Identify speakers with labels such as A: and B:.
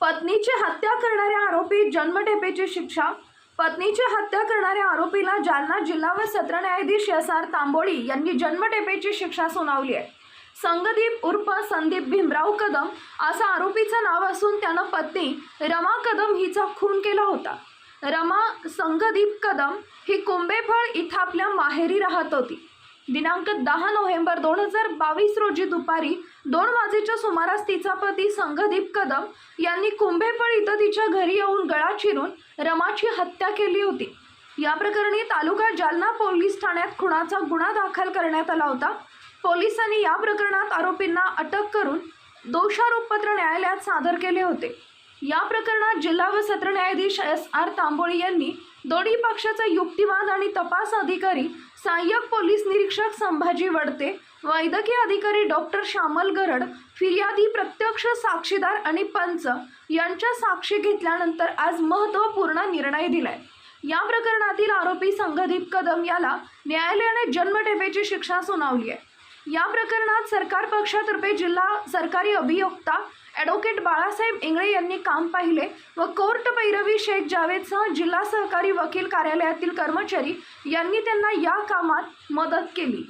A: पत्नीची हत्या करणाऱ्या आरोपी जन्मठेपेची शिक्षा पत्नीची हत्या करणाऱ्या आरोपीला जालना जिल्हा व सत्र न्यायाधीश एस आर तांबोळी यांनी जन्मठेपेची शिक्षा सुनावली आहे. संगदीप उर्फ संदीप भीमराव कदम असं आरोपीचं नाव असून त्यानं पत्नी रमा कदम हिचा खून केला होता. रमा संगदीप कदम ही कोंबेफळ इथं आपल्या माहेरी राहत होती. दिनांक दहा नोव्हेंबर दोन हजार बावीस रोजी दुपारी दोन वाजेच्या सुमारास तिचा पती संघदीप कदम यांनी कुंभेफळ इथं तिच्या घरी येऊन गळा चिरून रमाची हत्या केली होती. या प्रकरणी तालुका जालना पोलीस ठाण्यात खुणाचा गुन्हा दाखल करण्यात आला होता. पोलिसांनी या प्रकरणात आरोपींना अटक करून दोषारोपपत्र न्यायालयात सादर केले होते. या प्रकरणात जिल्हा व सत्र न्यायाधीश एस आर तांबोळी यांनी दोन्ही पक्षाचा युक्तिवाद आणि तपास अधिकारी सहाय्यक पोलीस निरीक्षक संभाजी वडते वैद्यकीय अधिकारी डॉक्टर श्यामल गरड फिर्यादी प्रत्यक्ष साक्षीदार आणि पंच यांच्या साक्षी घेतल्यानंतर आज महत्त्वपूर्ण निर्णय दिलाय. या प्रकरणातील आरोपी संघदीप कदम याला न्यायालयाने जन्मठेपेची शिक्षा सुनावली आहे. या प्रकरणात सरकार पक्षातर्फे जिल्हा सरकारी अभियोक्ता ॲडव्होकेट बाळासाहेब इंगळे यांनी काम पाहिले व कोर्ट पैरवी शेख जावेदसह जिल्हा सहकारी वकील कार्यालयातील कर्मचारी यांनी त्यांना या कामात मदत केली.